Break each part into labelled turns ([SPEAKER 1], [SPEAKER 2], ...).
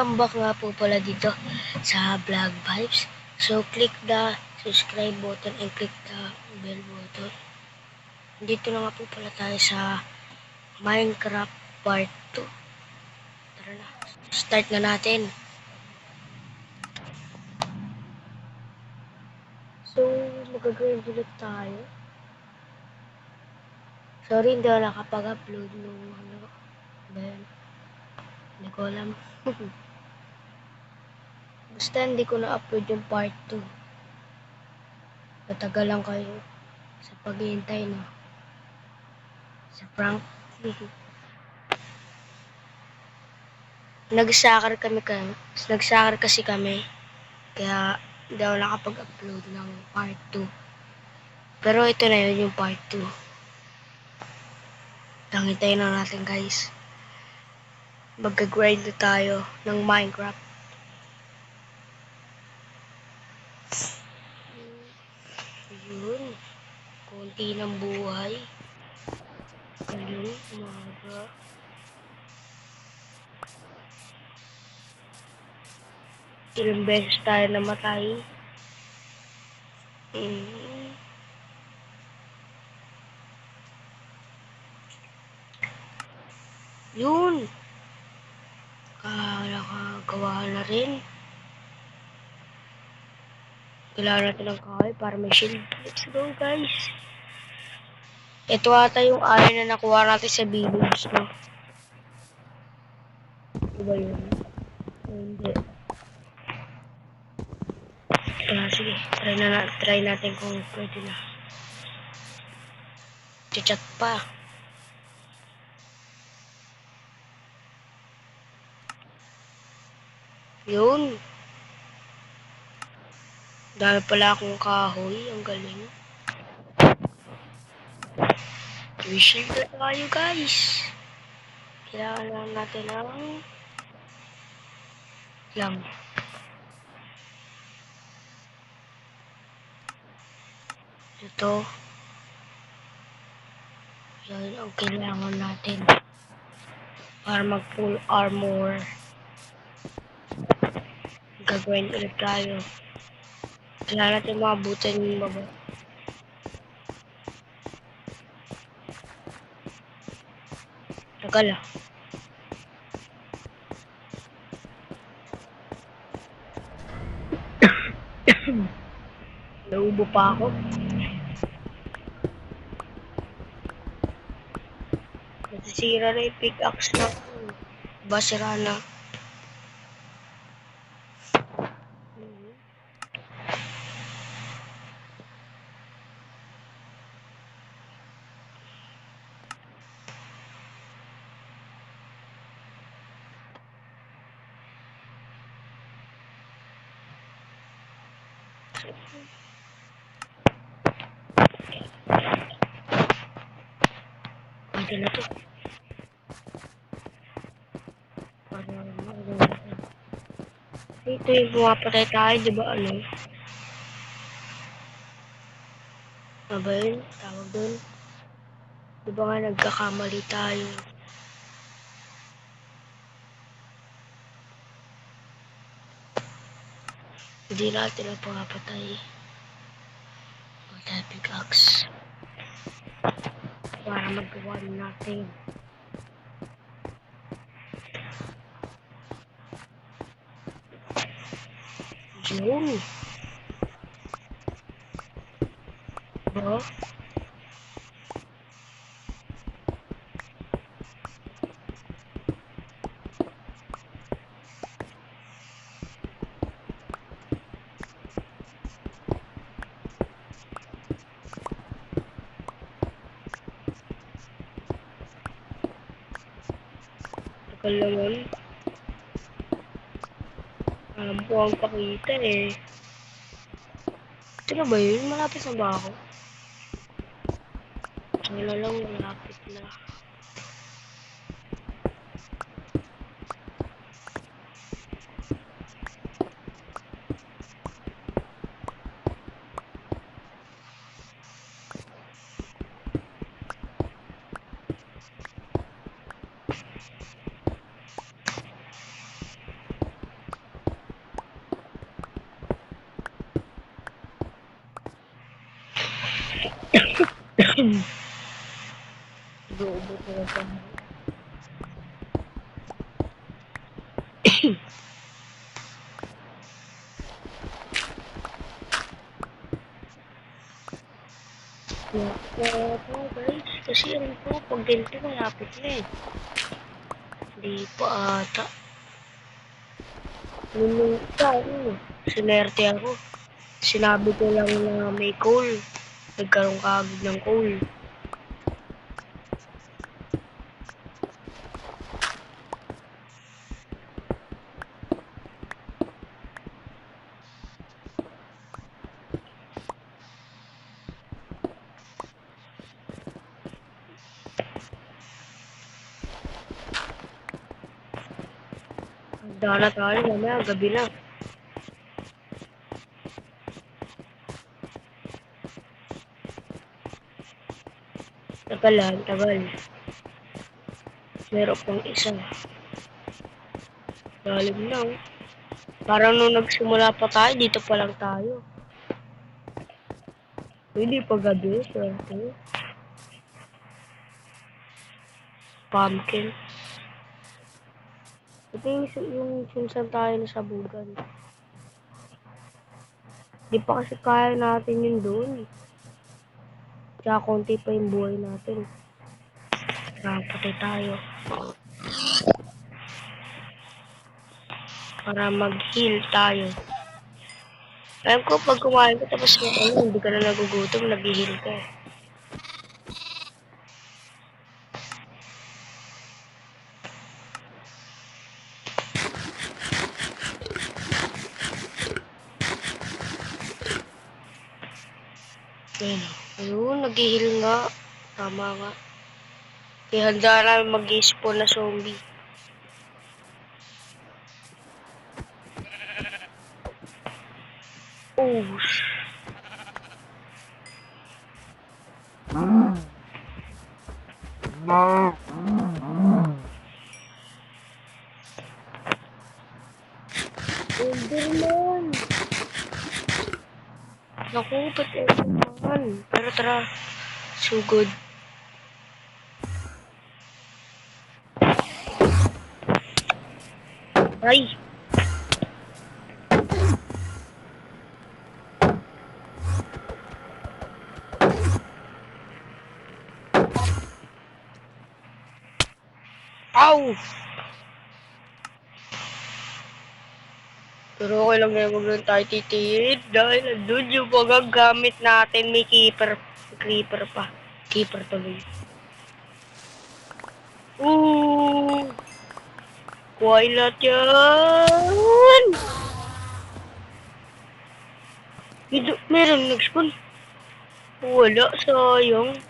[SPEAKER 1] welcome back nga po pala dito sa Vlog Vibes. So, click the subscribe button and click the bell button. Dito na nga po pala tayo sa Minecraft Part 2. Tara na, start na natin. So, mag-grind ulit tayo. Sorry, hindi ako nakapag-upload nung ano. Dahil, hindi ko alam. Basta hindi ko na-upload yung part 2. Matagal lang kayo sa paghihintay, no? Sa prank. Nagsakar kami kami. Nagsakar kasi kami. Kaya hindi ako nakapag-upload ng part 2. Pero ito na yun yung part 2. Tangintayin na natin guys. Magka-grind na tayo ng Minecraft. Yun. Kunti ng buhay. Ayun, umaga. Ilang beses tayo namatay. Mm. Yun. Nakagawa na rin. Kailangan natin ng kahoy para may shield. Let's go, guys. Ito ata yung iron na nakuha natin sa village, no? Diba yun? O, hindi. Ah, sige. Try, na, try natin kung pwede na. Chat pa. Yun. Dami pala akong kahoy. Ang galing. Wishing na tayo guys. Kailangan lang natin ng lang. Ito. Yan ang kailangan natin. Para mag full armor. Gagawin ulit tayo. Kailangan natin maabutan yung baba. Tagal ah. Naubo pa ako. Nasisira na yung pickaxe na. Basira na. Pwede na to. Para magawa natin. Ito yung pumapatay tayo, di ba ano? Ano ba yun? Tawag doon? Di ba nga nagkakamali tayo? Hindi natin ang pumapatay. Magdahil pickaxe. Para magawa natin. Yun. Ba? Tagal naman. Alam ko ang pakita eh. Na ba yun? Malapit na ba ako? Wala na. Ko na sa kasi ano po, pag ganito malapit na eh. Hindi pa ata. Isa, ano, sinerte ako. Sinabi ko lang na may coal. Nagkaroon ka agad ng coal. Na tayo, mamaya gabi na. Tagal lang, tagal. Meron pang isa. Lalim oh. Parang nung nagsimula pa tayo, dito pa lang tayo. Hindi pa gabi, swerte. Pumpkin. Ito yung, yung sinsan tayo na sabugan. Di pa kasi kaya natin yun doon. Tsaka konti pa yung buhay natin. Kaya patay tayo. Para mag-heal tayo. Alam ko, pag kumain ka tapos mo, ano, hindi ka na nagugutom, nag-heal ka. Ayun, ayun, nag-heal nga. Tama nga. Kaya handa namin mag-spawn na zombie. Oh, sh- Enderman! Naku, ba't Enderman? Pero tara, sugod. Ay! Ow! Pero okay lang ngayon, huwag lang tayo titiyid dahil nandun yung mga gamit natin. May keeper, creeper pa. Keeper tuloy. Ooh! Kuhay lahat yan! Ito, meron nag-spawn. Wala, sayang.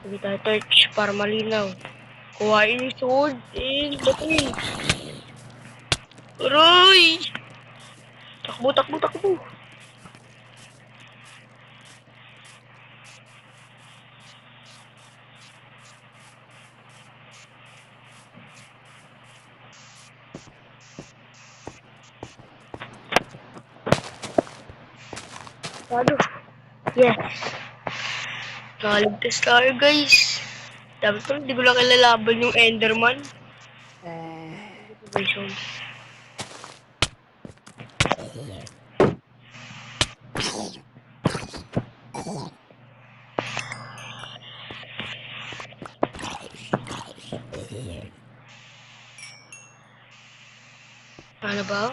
[SPEAKER 1] Hindi tayo torch para malinaw. Kuhain yung sword. Bato eh. Aray! Takbo, takbo, takbo. Ano? Yes. Nakaligtas tayo, guys. Dapat ko, hindi ko lang kilalaban yung Enderman. Ba yung zombie? Ano ba?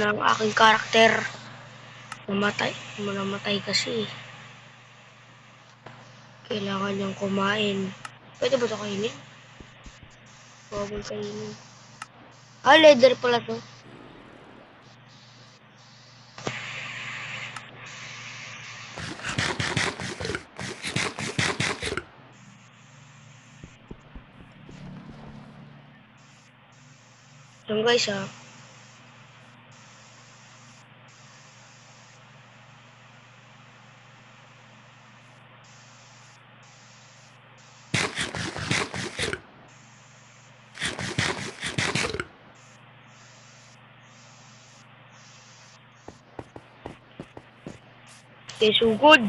[SPEAKER 1] Ang aking karakter. Namatay. Namatay kasi. Kailangan niyang kumain. Pwede ba ito kainin? Bawal kainin. Ah, leather pala to. Yan guys ah. Okay, sugod.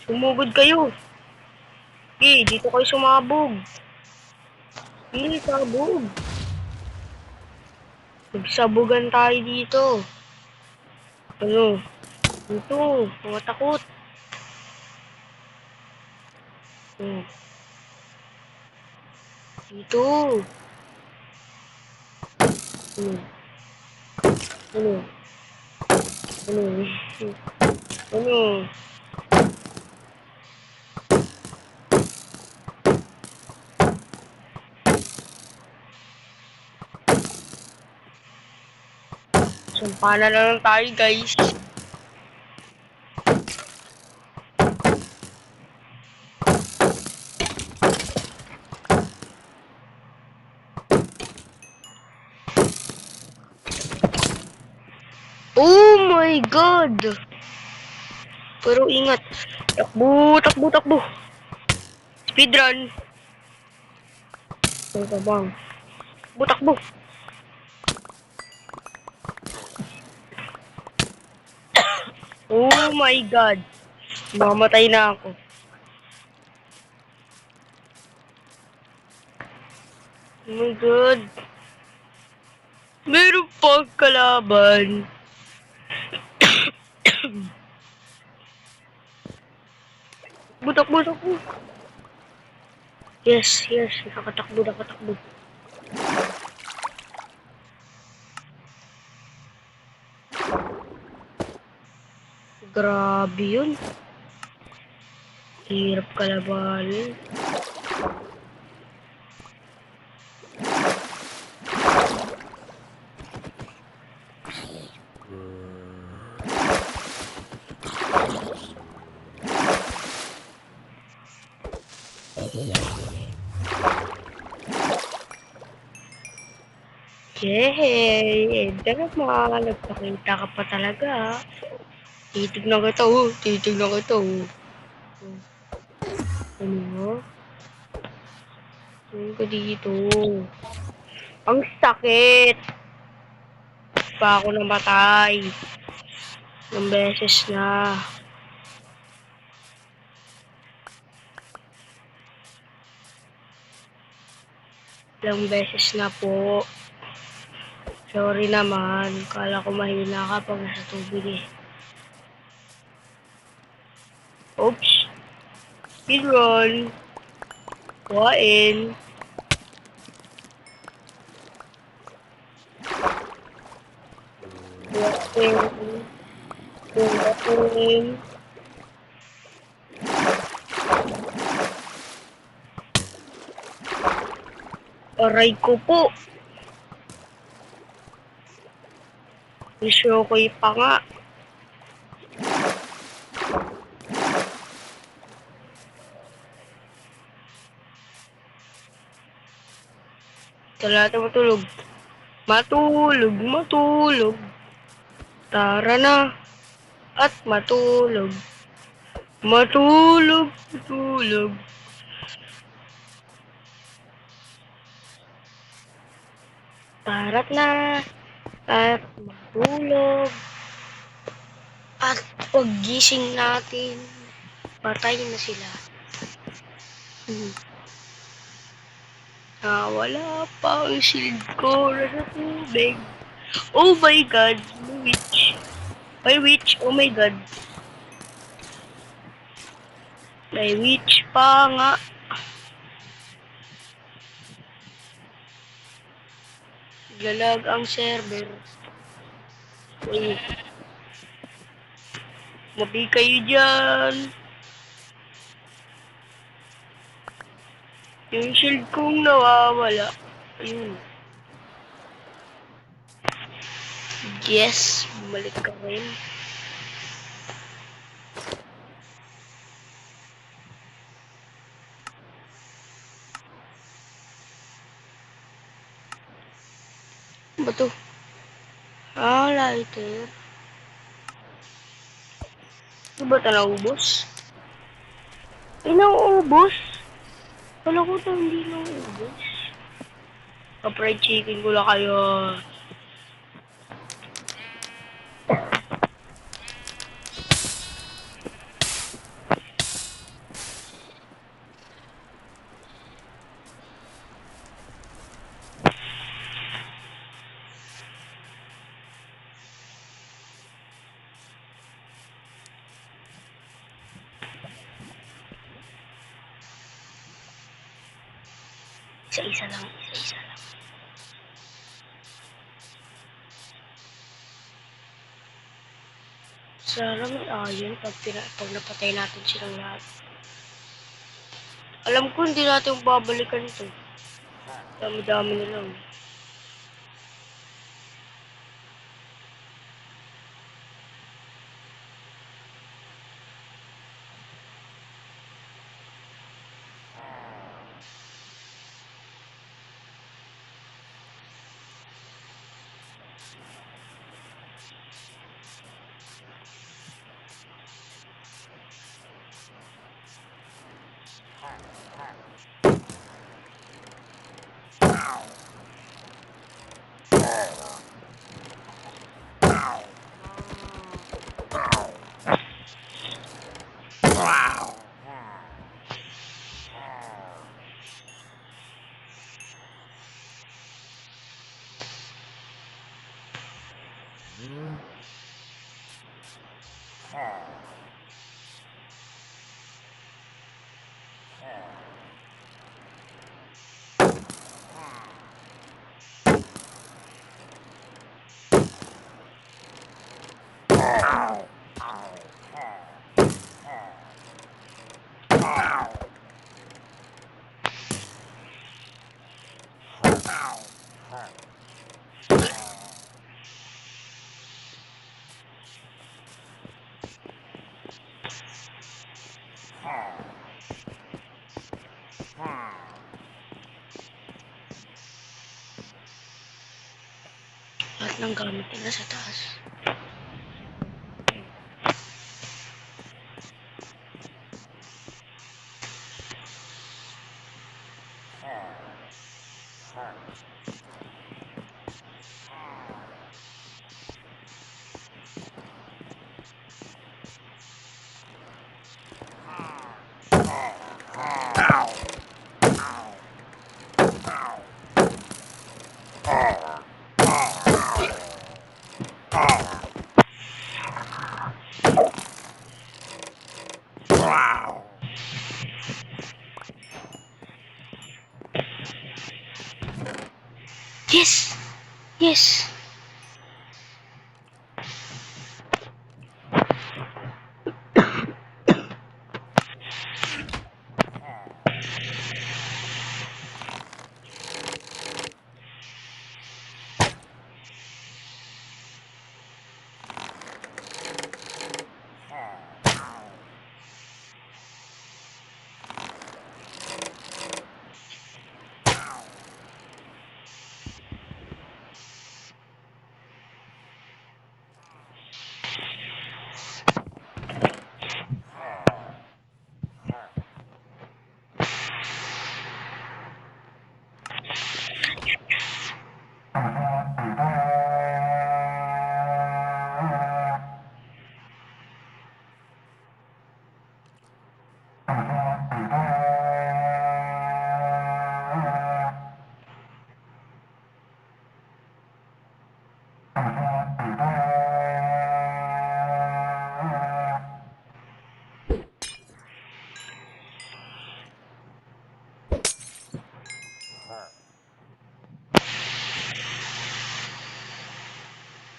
[SPEAKER 1] Sumugod kayo. Okay, dito kayo sumabog. Okay, sabog. Magsabugan tayo dito. Ano? Dito, mga takot. Hmm. Dito. Ano? Ano? Ano? Ano? Sumpana na lang tayo, guys. Oh my God! Pero ingat. Takbo, takbo, takbo. Speedrun. Ka bang? Takbo, takbo. Oh my God. Mamatay na ako. Oh my God. Meron pang kalaban. Butak, butak, butak. Yes, yes. Nakatakbo, nakatakbo. Grabe yun. Hirap kalabanin. Yay! Enter naman. Nagpakita ka pa talaga. Titignan kita, oh. Titignan kita, oh. Ano? Ano ka dito? Ang sakit! Pa ako namatay. Ng beses na. Ilang beses na po. Sorry naman. Kala ko mahina ka pag nasa tubig eh. Oops. Speedrun. Kuhain. Kuhain. Kuhain. Aray ko po. Isyo ko pa nga. Tala natin matulog. Matulog, matulog. Tara na. At matulog. Matulog, matulog. Tara't na. At matulog. At paggising natin, patay na sila. Hmm. Ah, wala pa ang shield ko. Nasa tubig. Oh my god, witch. May witch, oh my god. May witch pa nga. Lalag ang server. Uy. Mabi kayo dyan. Yung shield kong nawawala. Ayun. Yes, bumalik ka rin. Ba to? Ah, lighter. Ano ba ito naubos? Ay, nauubos? Wala ko ito hindi nauubos. Pa-fried chicken ko lang kayo. Isa-isa lang, isa-isa lang. Sana may ayon pag, pina, pag napatay natin silang lahat. Alam ko hindi natin babalikan to. Dami-dami na lang. Lahat ng gamit nila sa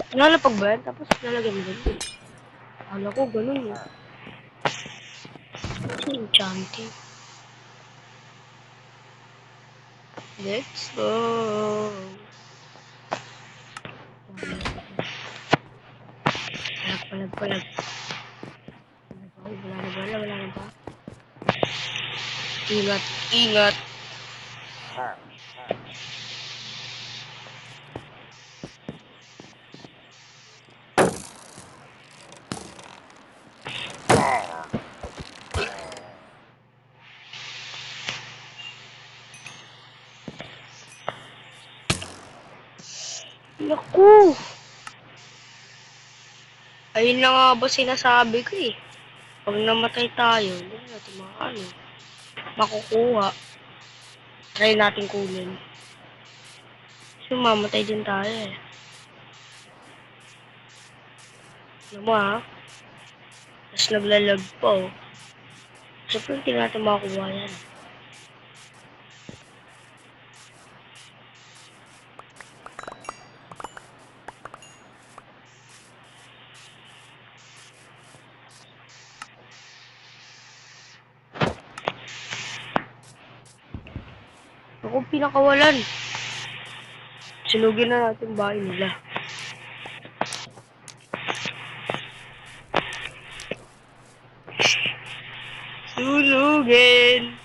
[SPEAKER 1] Lalapag ba yan? Tapos lalagyan mo ganun. Akala ko ganun eh. Kasi enchanting. Let's go. Palag, palag, palag. Wala na, wala, wala na ba? Ingat, ingat. Naku! Ayun na nga ba sinasabi ko eh. Pag namatay tayo, hindi na natin makano. Makukuha. Try natin kunin. Kasi mamatay din tayo eh. Alam mo ha? Tapos naglalag pa oh. Siyempre hindi natin makakuha yan. Ako pinakawalan. Sunugin na natin bahay nila. Sunugin!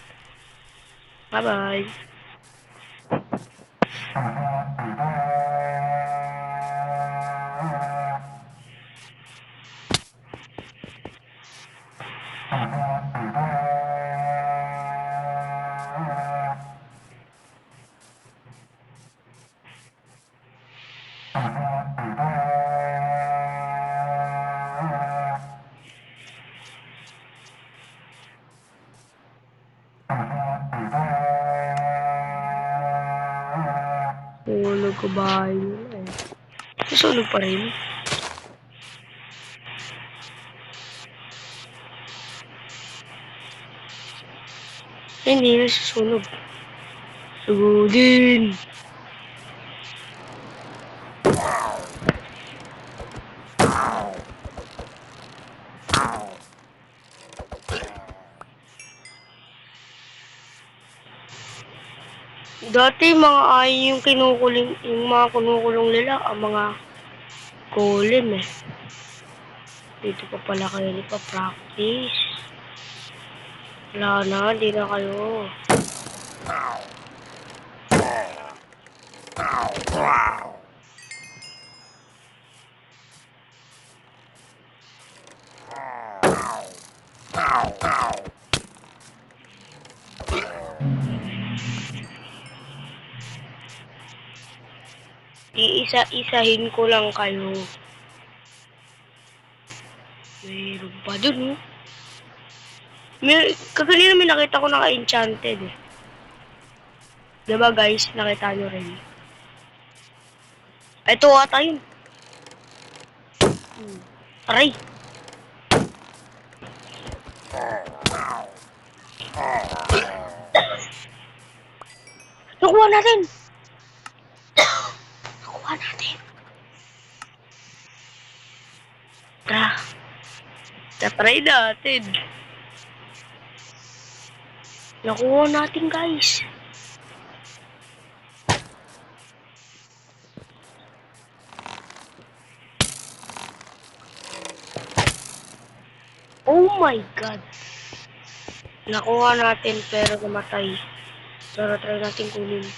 [SPEAKER 1] Bye-bye. Pa rin. Hindi na susunog. Sugudin! Dati mga ay yung kinukuling, yung mga kinukulong nila, ang mga golem eh. Dito pa pala kayo pa practice. Wala na, di na kayo. Iisa-isahin ko lang kayo. Meron pa dun, oh. May, kaganina may nakita ko naka-enchanted, eh. Diba, guys? Nakita nyo rin. Ito ata yun. Hmm. Aray! Nakuha natin! Nakuha natin. Tara. Tatry natin. Nakuha natin, guys. Oh my God. Nakuha natin pero namatay. Pero try natin kunin.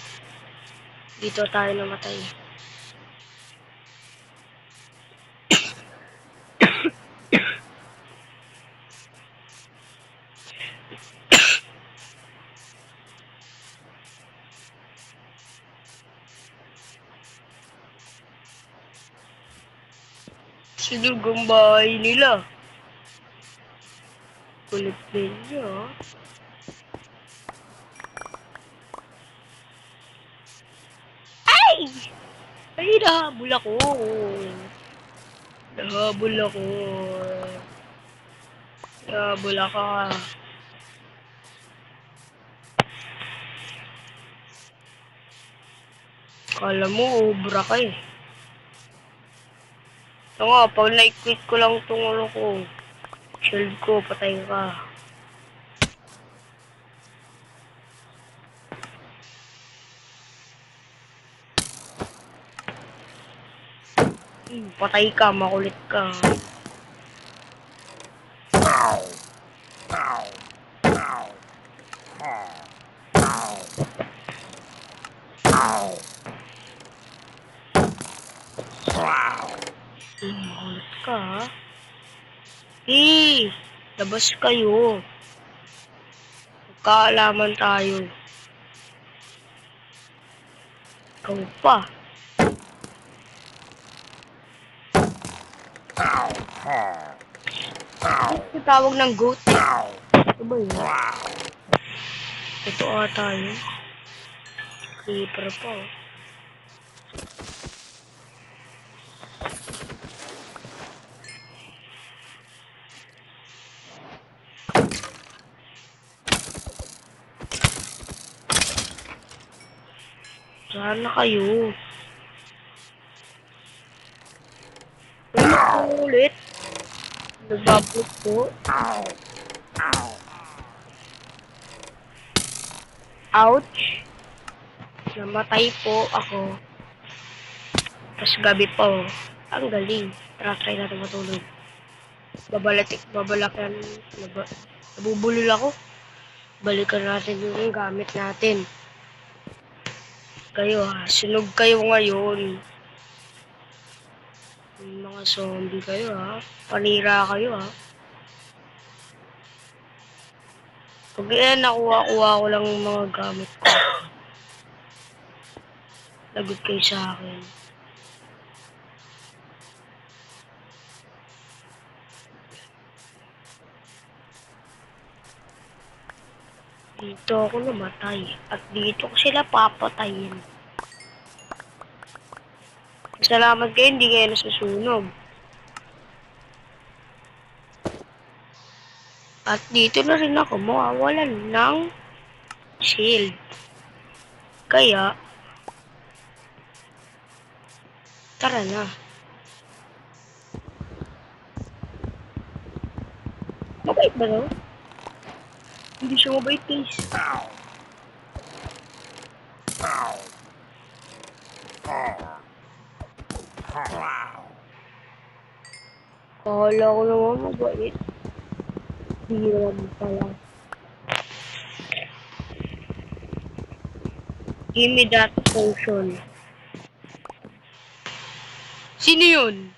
[SPEAKER 1] Dito tayo namatay. Sinug ang bahay nila. Kulit ninyo. ah. Ay! Ay, nahabol ako. Nahabol ako. Nahabol ako. Kala mo, obra ka eh. Ito nga, pag na-quit ko lang itong ano ko, shield ko, patay ka. Hmm, patay ka, makulit ka. Hmm, makulit ka ha. Eh, labas kayo. Magkaalaman tayo. Ikaw pa. Ito tawag ng goat. Ito ba yun? Ito ata yun. Creeper pa. oh. Sana kayo. Ano po ulit? Nagbabot po. Ouch. namatay po ako. Tapos gabi pa oh. Ang galing. Tara, try natin matulog. Babalatik, babalakan. Naba, nabubulol ako. Balikan natin yung gamit natin. Kayo ha, sunog kayo ngayon. Mga zombie kayo ha. Panira kayo ha. Pag yan, nakuha-kuha ko lang mga gamit ko. Lagot kayo sa akin. Dito ako namatay. At dito ko sila papatayin. Salamat kayo, hindi kayo nasusunog. At dito na rin ako mawawalan ng shield. Kaya, tara na. Mabait ba no? Hindi siya mabait guys. Kala ko naman mabait. Hindi naman pala. Give me that potion. Sino yun?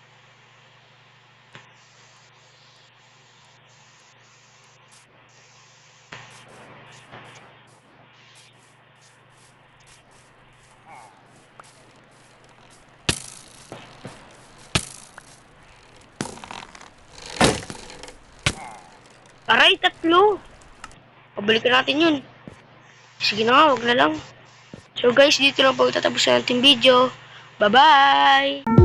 [SPEAKER 1] Aray, tatlo. Pabalikan natin yun. Sige na nga, wag na lang. So guys, dito lang po tatapos na natin video. Bye-bye!